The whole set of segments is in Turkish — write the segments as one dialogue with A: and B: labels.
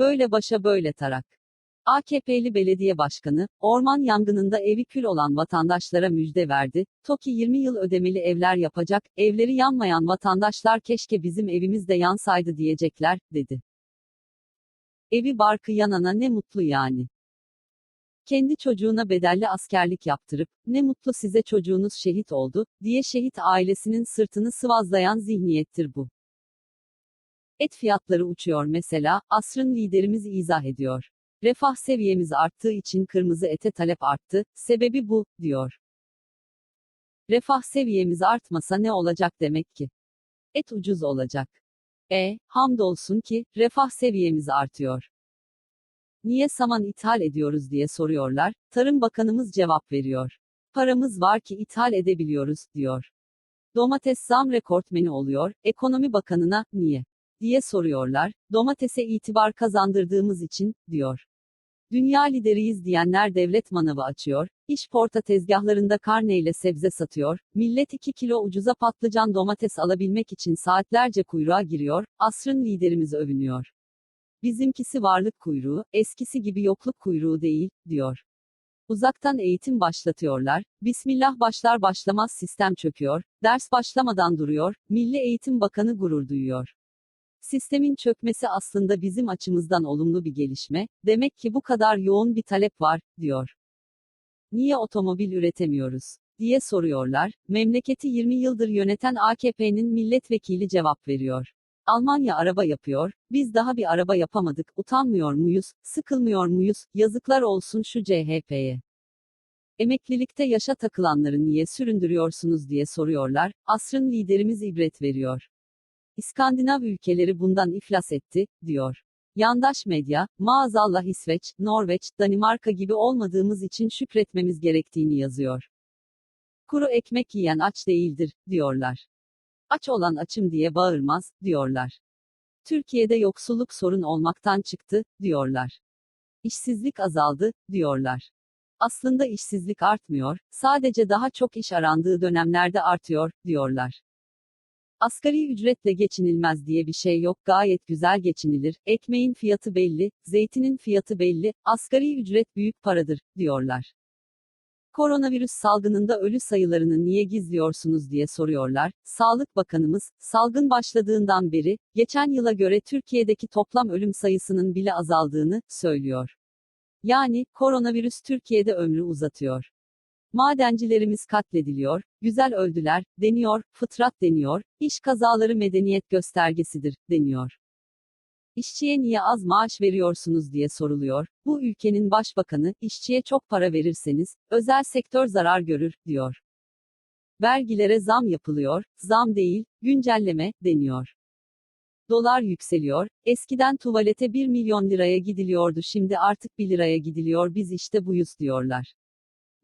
A: Böyle başa böyle tarak. AKP'li belediye başkanı, orman yangınında evi kül olan vatandaşlara müjde verdi. TOKİ 20 yıl ödemeli evler yapacak, evleri yanmayan vatandaşlar keşke bizim evimiz de yansaydı diyecekler, dedi. Evi barkı yanana ne mutlu yani. Kendi çocuğuna bedelli askerlik yaptırıp, ne mutlu size çocuğunuz şehit oldu, diye şehit ailesinin sırtını sıvazlayan zihniyettir bu. Et fiyatları uçuyor mesela, asrın liderimiz izah ediyor. Refah seviyemiz arttığı için kırmızı ete talep arttı, sebebi bu, diyor. Refah seviyemiz artmasa ne olacak demek ki? Et ucuz olacak. E, hamdolsun ki, refah seviyemiz artıyor. Niye saman ithal ediyoruz diye soruyorlar, Tarım Bakanımız cevap veriyor. Paramız var ki ithal edebiliyoruz, diyor. Domates zam rekortmeni oluyor, Ekonomi Bakanına, niye? Diye soruyorlar, domatese itibar kazandırdığımız için, diyor. Dünya lideriyiz diyenler devlet manavı açıyor, iş porta tezgahlarında karneyle sebze satıyor, millet 2 kilo ucuza patlıcan domates alabilmek için saatlerce kuyruğa giriyor, asrın liderimiz övünüyor. Bizimkisi varlık kuyruğu, eskisi gibi yokluk kuyruğu değil, diyor. Uzaktan eğitim başlatıyorlar, Bismillah başlar başlamaz sistem çöküyor, ders başlamadan duruyor, Milli Eğitim Bakanı gurur duyuyor. Sistemin çökmesi aslında bizim açımızdan olumlu bir gelişme, demek ki bu kadar yoğun bir talep var, diyor. Niye otomobil üretemiyoruz? diye soruyorlar, memleketi 20 yıldır yöneten AKP'nin milletvekili cevap veriyor. Almanya araba yapıyor, biz daha bir araba yapamadık, utanmıyor muyuz, sıkılmıyor muyuz, yazıklar olsun şu CHP'ye. Emeklilikte yaşa takılanları niye süründürüyorsunuz diye soruyorlar, asrın liderimiz ibret veriyor. İskandinav ülkeleri bundan iflas etti, diyor. Yandaş medya, maazallah İsveç, Norveç, Danimarka gibi olmadığımız için şükretmemiz gerektiğini yazıyor. Kuru ekmek yiyen aç değildir, diyorlar. Aç olan açım diye bağırmaz, diyorlar. Türkiye'de yoksulluk sorun olmaktan çıktı, diyorlar. İşsizlik azaldı, diyorlar. Aslında işsizlik artmıyor, sadece daha çok iş arandığı dönemlerde artıyor, diyorlar. Asgari ücretle geçinilmez diye bir şey yok gayet güzel geçinilir, ekmeğin fiyatı belli, zeytinin fiyatı belli, asgari ücret büyük paradır, diyorlar. Koronavirüs salgınında ölü sayılarını niye gizliyorsunuz diye soruyorlar. Sağlık Bakanımız, salgın başladığından beri, geçen yıla göre Türkiye'deki toplam ölüm sayısının bile azaldığını, söylüyor. Yani, koronavirüs Türkiye'de ömrü uzatıyor. Madencilerimiz katlediliyor, güzel öldüler, deniyor, fıtrat deniyor, iş kazaları medeniyet göstergesidir, deniyor. İşçiye niye az maaş veriyorsunuz diye soruluyor. Bu ülkenin başbakanı, işçiye çok para verirseniz, özel sektör zarar görür, diyor. Vergilere zam yapılıyor, zam değil, güncelleme, deniyor. Dolar yükseliyor, eskiden tuvalete 1 milyon liraya gidiliyordu şimdi artık 1 liraya gidiliyor biz işte buyuz diyorlar.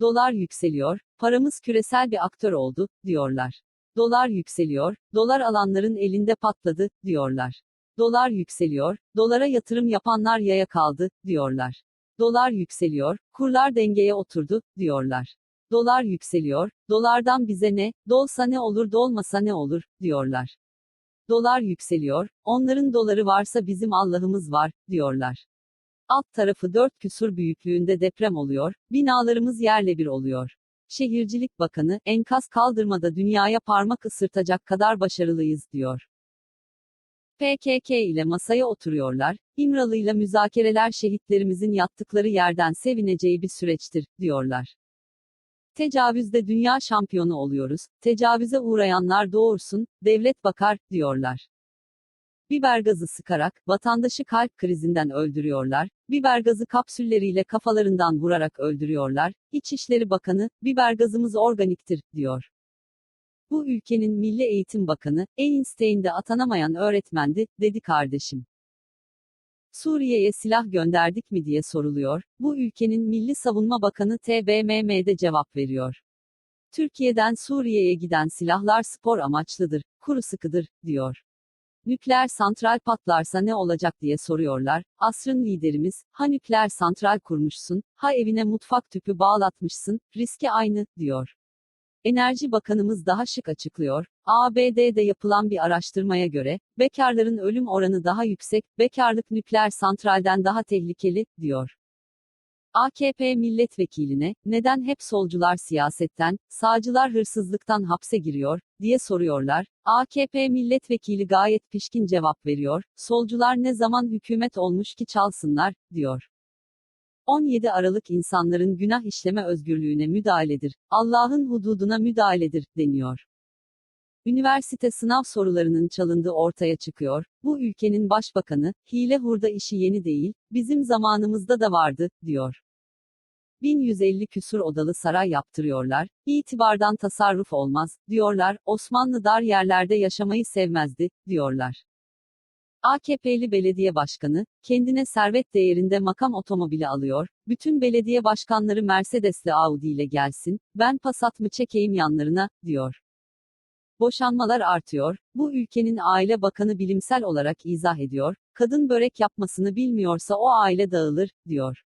A: Dolar yükseliyor, paramız küresel bir aktör oldu, diyorlar. Dolar yükseliyor, dolar alanların elinde patladı, diyorlar. Dolar yükseliyor, dolara yatırım yapanlar yaya kaldı, diyorlar. Dolar yükseliyor, kurlar dengeye oturdu, diyorlar. Dolar yükseliyor, dolardan bize ne, dolsa ne olur dolmasa ne olur, diyorlar. Dolar yükseliyor, onların doları varsa bizim Allah'ımız var, diyorlar. Alt tarafı dört küsur büyüklüğünde deprem oluyor, binalarımız yerle bir oluyor. Şehircilik Bakanı, enkaz kaldırmada dünyaya parmak ısırtacak kadar başarılıyız, diyor. PKK ile masaya oturuyorlar, İmralı'yla müzakereler şehitlerimizin yattıkları yerden sevineceği bir süreçtir, diyorlar. Tecavüzde dünya şampiyonu oluyoruz, tecavüze uğrayanlar doğursun, devlet bakar, diyorlar. Biber gazı sıkarak, vatandaşı kalp krizinden öldürüyorlar, biber gazı kapsülleriyle kafalarından vurarak öldürüyorlar, İçişleri Bakanı, biber gazımız organiktir, diyor. Bu ülkenin Milli Eğitim Bakanı, Einstein'de atanamayan öğretmendi, dedi kardeşim. Suriye'ye silah gönderdik mi diye soruluyor, bu ülkenin Milli Savunma Bakanı TBMM'de cevap veriyor. Türkiye'den Suriye'ye giden silahlar spor amaçlıdır, kuru sıkıdır, diyor. Nükleer santral patlarsa ne olacak diye soruyorlar. Asrın liderimiz, ha nükleer santral kurmuşsun, ha evine mutfak tüpü bağlatmışsın, riski aynı, diyor. Enerji Bakanımız daha şık açıklıyor. ABD'de yapılan bir araştırmaya göre, bekarların ölüm oranı daha yüksek, bekarlık nükleer santralden daha tehlikeli, diyor. AKP milletvekiline, neden hep solcular siyasetten, sağcılar hırsızlıktan hapse giriyor, diye soruyorlar. AKP milletvekili gayet pişkin cevap veriyor, solcular ne zaman hükümet olmuş ki çalsınlar, diyor. 17 Aralık insanların günah işleme özgürlüğüne müdahaledir, Allah'ın hududuna müdahaledir, deniyor. Üniversite sınav sorularının çalındığı ortaya çıkıyor. Bu ülkenin başbakanı, hile hurda işi yeni değil, bizim zamanımızda da vardı, diyor. 1150 küsur odalı saray yaptırıyorlar, itibardan tasarruf olmaz, diyorlar, Osmanlı dar yerlerde yaşamayı sevmezdi, diyorlar. AKP'li belediye başkanı, kendine servet değerinde makam otomobili alıyor, bütün belediye başkanları Mercedes'le Audi ile gelsin, ben Passat mı çekeyim yanlarına, diyor. Boşanmalar artıyor, bu ülkenin aile bakanı bilimsel olarak izah ediyor, kadın börek yapmasını bilmiyorsa o aile dağılır, diyor.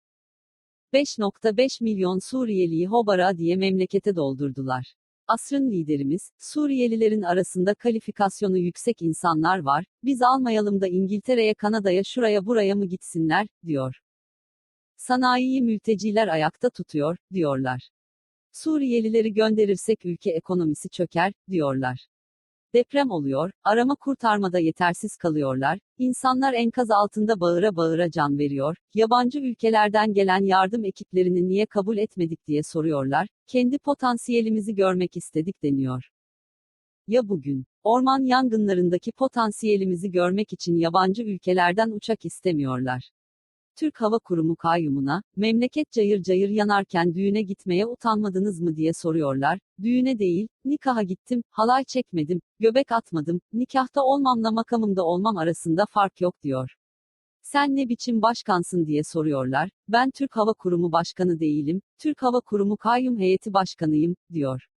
A: 5.5 milyon Suriyeliyi Hobara diye memlekete doldurdular. Asrın liderimiz, Suriyelilerin arasında kalifikasyonu yüksek insanlar var, biz almayalım da İngiltere'ye Kanada'ya şuraya buraya mı gitsinler, diyor. Sanayiyi mülteciler ayakta tutuyor, diyorlar. Suriyelileri gönderirsek ülke ekonomisi çöker, diyorlar. Deprem oluyor, arama kurtarmada yetersiz kalıyorlar, insanlar enkaz altında bağıra bağıra can veriyor, yabancı ülkelerden gelen yardım ekiplerini niye kabul etmedik diye soruyorlar, kendi potansiyelimizi görmek istedik deniyor. Ya bugün? Orman yangınlarındaki potansiyelimizi görmek için yabancı ülkelerden uçak istemiyorlar. Türk Hava Kurumu kayyumuna, memleket cayır cayır yanarken düğüne gitmeye utanmadınız mı diye soruyorlar. Düğüne değil, nikaha gittim, halay çekmedim, göbek atmadım, nikahta olmamla makamımda olmam arasında fark yok diyor. Sen ne biçim başkansın diye soruyorlar. Ben Türk Hava Kurumu Başkanı değilim, Türk Hava Kurumu Kayyum Heyeti Başkanıyım, diyor.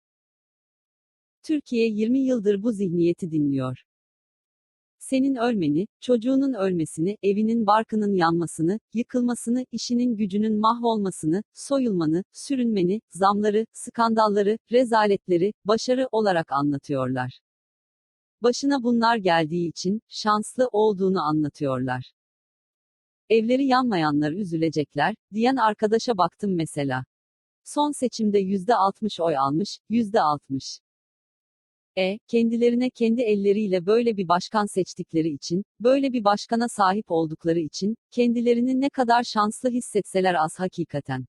A: Türkiye 20 yıldır bu zihniyeti dinliyor. Senin ölmeni, çocuğunun ölmesini, evinin barkının yanmasını, yıkılmasını, işinin gücünün mahvolmasını, soyulmanı, sürünmeni, zamları, skandalları, rezaletleri, başarı olarak anlatıyorlar. Başına bunlar geldiği için, şanslı olduğunu anlatıyorlar. Evleri yanmayanlar üzülecekler, diyen arkadaşa baktım mesela. Son seçimde %60 oy almış, %60. E, kendilerine kendi elleriyle böyle bir başkan seçtikleri için, böyle bir başkana sahip oldukları için, kendilerini ne kadar şanslı hissetseler az hakikaten.